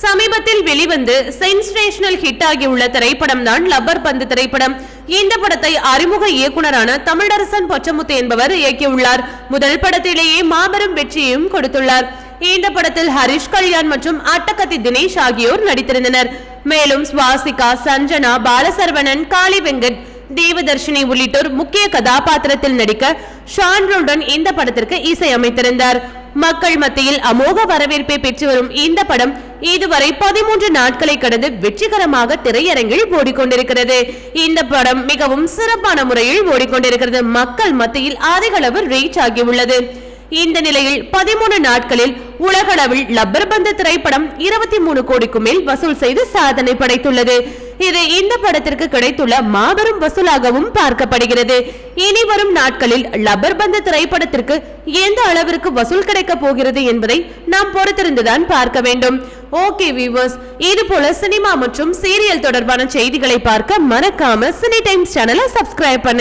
சமீபத்தில் வெளிவந்து sensational hit ஆகியுள்ள திரைப்படம் தான் லப்பர் பந்து திரைப்படம். இந்த படத்தை அறிமுக இயக்குனரான தமிழரசன் பொச்சமுத்து என்பவர் இயக்கியுள்ளார். முதல் படத்திலேயே மாபெரும் வெற்றியையும் கொடுத்துள்ளார். இந்த படத்தில் ஹரிஷ் கல்யாண் மற்றும் அட்டகத்தி தினேஷ் ஆகியோர் நடித்திருந்தனர். மேலும் சுவாசிகா சஞ்சனா பாலசரவணன் காளி வெங்கட் தேவதர்ஷினி உள்ளிட்டோர் முக்கிய கதாபாத்திரத்தில் நடிக்க ஷான்ருடன் இந்த படத்திற்கு இசையமைத்திருந்தார். மக்கள் மத்தியில் அமோக வரவேற்பை பெற்று வரும் இந்த படம் இதுவரை பதிமூன்று நாட்களை கடந்து வெற்றிகரமாக திரையரங்கில் ஓடிக்கொண்டிருக்கிறது. இந்த படம் மிகவும் சிறப்பான முறையில் ஓடிக்கொண்டிருக்கிறது. மக்கள் மத்தியில் அதிகளவு ரீச் ஆகியுள்ளது. இந்த நிலையில் பதிமூணு நாட்களில் உலகளவில் லப்பர் பந்து திரைப்படம் இருபத்தி மூணு கோடிக்கு மேல் வசூல் செய்து சாதனை படைத்துள்ளது. இது இந்த படத்திற்கு கிடைத்துள்ள மாபெரும் வசூலாகவும் பார்க்கப்படுகிறது. இனி வரும் நாட்களில் லப்பர் பந்து திரைப்படத்திற்கு எந்த அளவிற்கு வசூல் கிடைக்க போகிறது என்பதை நாம் பொறுத்திருந்துதான் பார்க்க வேண்டும். ஓகே வியூவர்ஸ் இது போல சினிமா மற்றும் சீரியல் தொடர்பான செய்திகளை பார்க்க மறக்காம சினி டைம்ஸ் சேனலை சப்ஸ்கிரைப் பண்ணுங்க.